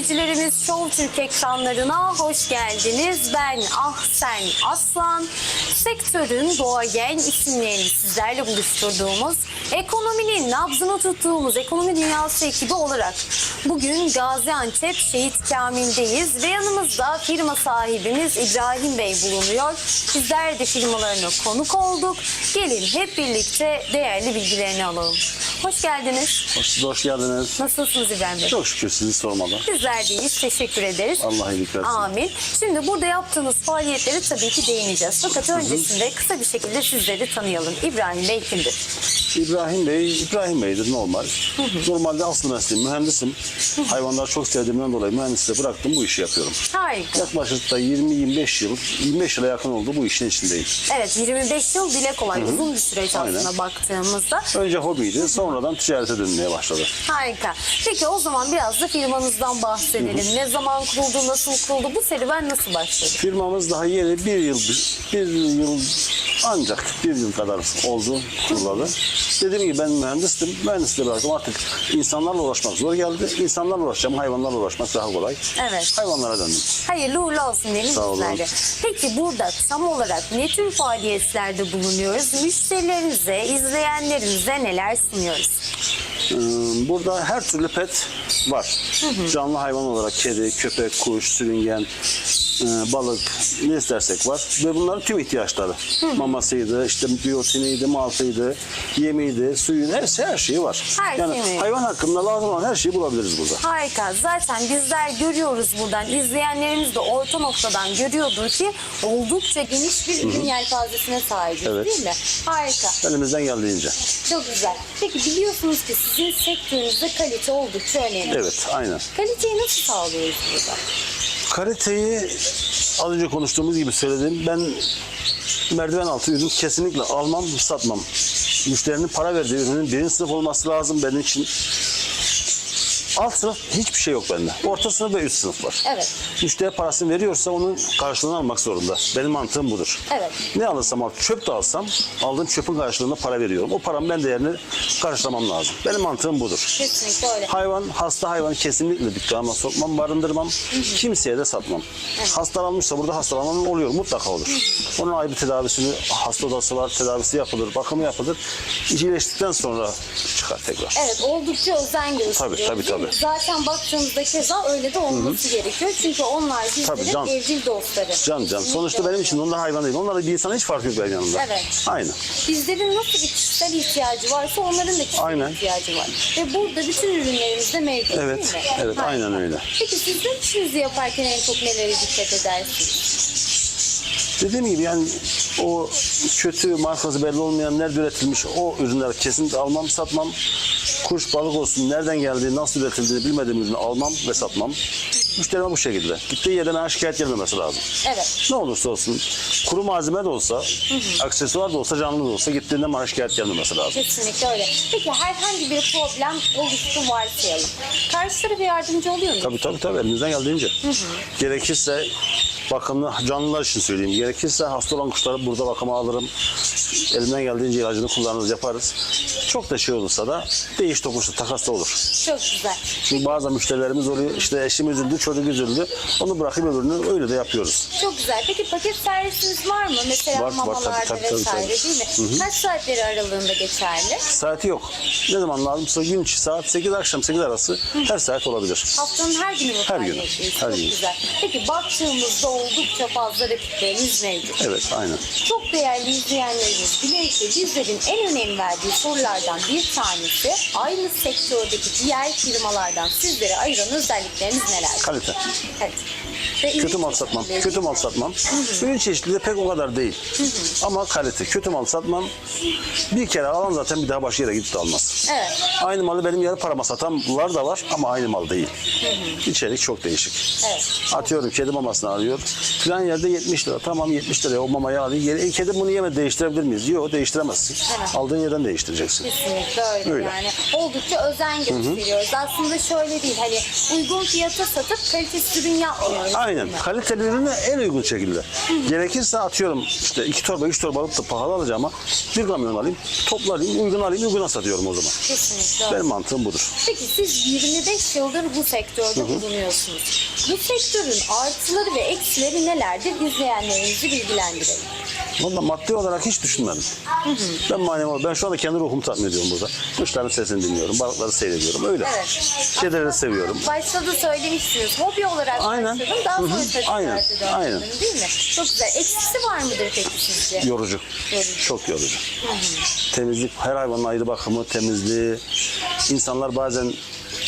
izleyicilerimiz Show Türk ekranlarına hoş geldiniz. Ben Ahsen Aslan. Sektörün doğagen isimlerini sizlerle buluşturduğumuz, ekonominin nabzını tuttuğumuz ekonomi dünyası ekibi olarak bugün Gaziantep Şehit Kamil'deyiz ve yanımızda firma sahibimiz İbrahim Bey bulunuyor. Bizler de firmalarına konuk olduk. Gelin hep birlikte değerli bilgilerini alalım. Hoş geldiniz. Hoş, hoş geldiniz. Nasılsınız İbrahim Bey? Çok şükür sizi sormalı. Bizler deyiz. Teşekkür ederiz. Allah iyilik versin. Amin. Şimdi burada yaptığınız faaliyetleri tabii ki değineceğiz. Fakat öncesinde kısa bir şekilde sizleri tanıyalım. İbrahim Bey kimdir? İbrahim Bey, İbrahim Bey'dir normal. Normalde aslı mesleğim mühendisim. Hayvanları çok sevdiğimden dolayı mühendisliğe bıraktım bu işi yapıyorum. Harika. Yaklaşık da 20-25 yıl, 25 yıla yakın oldu bu işin içindeyim. Evet 25 yıl dile kolay. Uzun bir süreç Aynen. aslında baktığımızda. Önce hobiydi, sonradan ticarete dönmeye başladı. Harika. Peki o zaman biraz da firmanızdan bahsedelim. Ne zaman kuruldu, nasıl kuruldu? Bu serüven nasıl başladı? Firmamız daha yeni bir yıl, bir yıl ancak bir yıl kadar oldu kurulalı. Dediğim gibi ben mühendistim. Mühendisliğe bıraktım artık insanlarla uğraşmak zor geldi. İnsanlarla uğraşacağım, hayvanlarla uğraşmak daha kolay. Evet. Hayvanlara döndüm. Hayırlı uğurlu olsun diyelim Sağ olun. Peki burada tam olarak ne tür faaliyetlerde bulunuyoruz? Müşterilerimize, izleyenlerimize neler sunuyoruz? Ee, Burada her türlü pet var. Canlı hayvan olarak kedi, köpek, kuş, sürüngen, e, balık ne istersek var. Ve bunların tüm ihtiyaçları. Mamasıydı, işte biyotiniydi, maltıydı, yemiydi, suyuydu, her, her şeyi var. Her yani şey mi? hayvan hakkında lazım olan her şeyi bulabiliriz burada. Harika. Zaten bizler görüyoruz buradan. İzleyenlerimiz de orta noktadan görüyordur ki oldukça geniş bir ürün yelpazesine sahibiz Evet. değil mi? Harika. Elimizden geldiğince. Çok güzel. Peki biliyorsunuz ki sizin sektörünüzde kalite oldukça önemli. Evet, aynen. Kaliteyi nasıl sağlıyoruz burada? Kaliteyi az önce konuştuğumuz gibi söyledim. Ben merdiven altı ürün kesinlikle almam, satmam. Müşterinin para verdiği ürünün birinci sınıf olması lazım benim için. Alt sınıf hiçbir şey yok bende. Orta sınıf ve üst sınıf var. Evet. Müşteri parasını veriyorsa onun karşılığını almak zorunda. Benim mantığım budur. Evet. Ne alırsam al, çöp de alsam aldığım çöpün karşılığında para veriyorum. O paramın ben değerini karşılamam lazım. Benim mantığım budur. Kesinlikle öyle. Hayvan, hasta hayvan kesinlikle dükkanıma sokmam, barındırmam. Kimseye de satmam. Hastalanmışsa burada hastalanma oluyor, mutlaka olur. Onun ayrı tedavisini, hasta odası var, tedavisi yapılır, bakımı yapılır. İyileştikten sonra çıkar tekrar. Evet oldukça özen gösteriyoruz. Tabii, tabii, tabii. Zaten baktığımızda keza öyle de olması gerekiyor. Çünkü onlar Tabii, bizlerin can. evcil dostları. Can can. Sonuçta benim için onlar hayvan değil. Onlarla bir insana hiç fark yok benim yanımda. Evet. Aynı. Bizlerin nasıl bir kişisel ihtiyacı varsa onların da kişisel Aynen. ihtiyacı var. Ve burada bütün ürünlerimizde mevcut Evet, değil mi? evet, Harika. aynen öyle. Peki sizin işinizi yaparken en çok nelere dikkat edersiniz? Dediğim gibi yani o kötü markası belli olmayan nerede üretilmiş o ürünler kesinlikle almam satmam. Kuş balık olsun nereden geldiği nasıl üretildiğini bilmediğim ürünü almam ve satmam. Müşterime bu şekilde. Gittiği yerden bana şikayet gelmemesi lazım. Evet. Ne olursa olsun kuru malzeme de olsa, aksesuar da olsa, canlı da olsa gittiğinde bana şikayet gelmemesi lazım. Kesinlikle öyle. Peki herhangi bir problem oluştu varsayalım. Karşı tarafa yardımcı oluyor mu? Tabii tabii tabii elimizden geldiğince. Gerekirse bakımlı canlılar için söyleyeyim. Gerekirse hasta olan kuşları burada bakıma alırım. Elimden geldiğince ilacını kullanırız, yaparız. Çok da şey olursa da değiş tokuşta takas da olur. Çok güzel. Çünkü bazı müşterilerimiz oluyor. İşte eşim üzüldü, çocuk üzüldü. Onu bırakıp öbürünü öyle de yapıyoruz. Çok güzel. Peki paket servisiniz var mı? Mesela Var, var, mamalarda tabii, tabii, tabii, vesaire tabii. değil mi? Kaç saatleri aralığında geçerli? Saati yok. Ne zaman lazımsa gün içi saat 8 akşam 8 arası her saat olabilir. Haftanın her günü mü Her gün, faaliyetteyiz? her Çok gün. güzel. Peki baktığımızda oldukça fazla rakiplerimiz mevcut. Evet aynen. Çok değerli izleyenlerimiz ki bizlerin en önem verdiği sorulardan bir tanesi aynı sektördeki diğer firmalardan sizlere ayıran özellikleriniz neler? Kalite. Evet. Kötü mal satmam. Kötü mal satmam. Ürün çeşitliliği pek o kadar değil. Ama kalite. Kötü mal satmam. Bir kere alan zaten bir daha başka yere gidip de almaz. Evet. Aynı malı benim yarı parama satanlar da var ama aynı mal değil. İçerik çok değişik. Evet. Atıyorum kedi mamasını alıyor. Filan yerde 70 lira. Tamam 70 liraya o mamayı alıyor. Yeri, e, kedi bunu yemedi değiştirebilir miyiz? Yok değiştiremezsin. Aldığın yerden değiştireceksin. Kesinlikle öyle, Öyle. yani. Oldukça özen gösteriyoruz. Aslında şöyle değil hani uygun fiyata satıp kalitesiz ürün yapmıyoruz. Aynen Aynen. Kaliteli ürünü en uygun şekilde. Gerekirse atıyorum işte iki torba, üç torba alıp da pahalı alacağım ama bir kamyon alayım, toplayayım, uygun alayım, uyguna satıyorum o zaman. Kesinlikle. Benim mantığım budur. Peki siz 25 yıldır bu sektörde bulunuyorsunuz. Bu sektörün artıları ve eksileri nelerdir? İzleyenlerimizi bilgilendirelim. Valla maddi olarak hiç düşünmedim. Ben manevi ben şu anda kendi ruhumu tatmin ediyorum burada. Kuşların sesini dinliyorum, balıkları seyrediyorum. Öyle. Evet. Kedileri seviyorum. Başta da söylemiştiniz. Hobi olarak Aynen. başladım. Daha sonra tabii Aynen. döndüm, Aynen. Değil mi? Çok güzel. Eksisi var mıdır peki sizce? Yorucu. Yorucu. Çok yorucu. Temizlik, her hayvanın ayrı bakımı, temizliği. İnsanlar bazen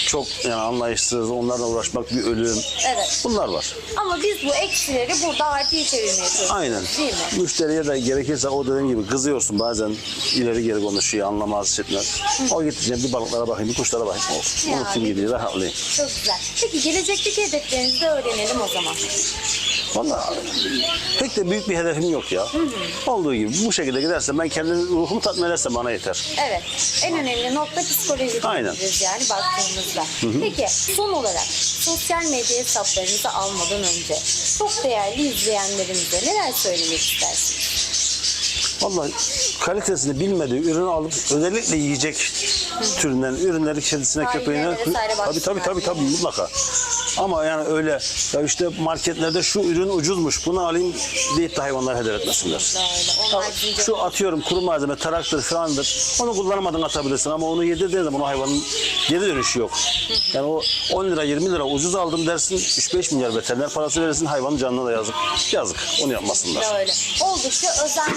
çok yani anlayışsız, onlarla uğraşmak bir ölüm. Evet. Bunlar var. Ama biz bu eksileri burada artıya çevirmeye çalışıyoruz. Aynen. Değil mi? Müşteriye de gerekirse o dediğim gibi kızıyorsun bazen ileri geri konuşuyor, anlamaz, etmez. O gideceğim bir balıklara bakayım, bir kuşlara bakayım. Olsun. Ya, Unutayım gidiyor, rahatlayayım. Çok güzel. Peki gelecekteki hedeflerinizi de öğrenelim o zaman. Valla pek de büyük bir hedefim yok ya. Olduğu gibi bu şekilde giderse ben kendi ruhumu tatmin edersem bana yeter. Evet. En önemli nokta psikoloji Aynen. yani baktığımızda. Peki son olarak sosyal medya hesaplarınızı almadan önce çok değerli izleyenlerimize neler söylemek istersiniz? Valla kalitesini bilmediği ürünü alıp özellikle yiyecek türünden ürünleri Tarihine köpeğine vesaire tabii tabii baksınlar tabii mutlaka. Ama yani öyle ya işte marketlerde şu ürün ucuzmuş bunu alayım deyip de hayvanları heder etmesinler. Şu atıyorum kuru malzeme, traktör falandır. Onu kullanamadan atabilirsin ama onu yedirdiğin zaman o hayvanın geri dönüşü yok. Yani o 10 lira 20 lira ucuz aldım dersin 3-5 milyar veteriner parası verirsin hayvanın canına da yazık. Yazık. Onu yapmasınlar. Böyle. Oldukça özen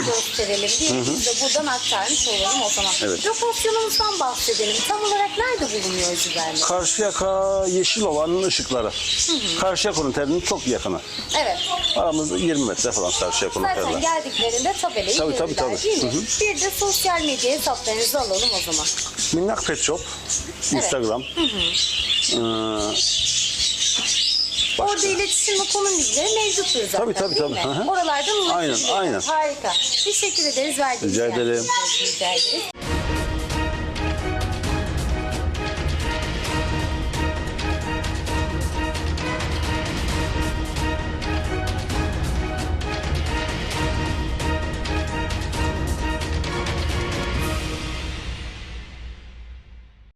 gösterelim diye biz de buradan aktarmış olalım o zaman. Evet. Lokasyonumuzdan bahsedelim. Tam olarak nerede bulunuyor Öcüber'le? Karşıyaka Yeşilova'nın ışıkları. Karşıyako'nun terinin çok yakını. Evet. Aramızda 20 metre falan Karşıyako'nun Zaten terine. geldiklerinde tabelayı Tabii, tabii, görürler tabii. değil mi? Hı hı. Bir de sosyal medya hesaplarınızı alalım o zaman. Minnak Pet Shop. Instagram. Ee. Orada iletişim ve konum bilgileri mevcuttur zaten Tabii, tabii, tabii. Hı hı. Oralardan ulaşabilirsiniz. Aynen, aynen. Harika. Teşekkür ederiz verdiğiniz Rica ederim. Rica ederiz.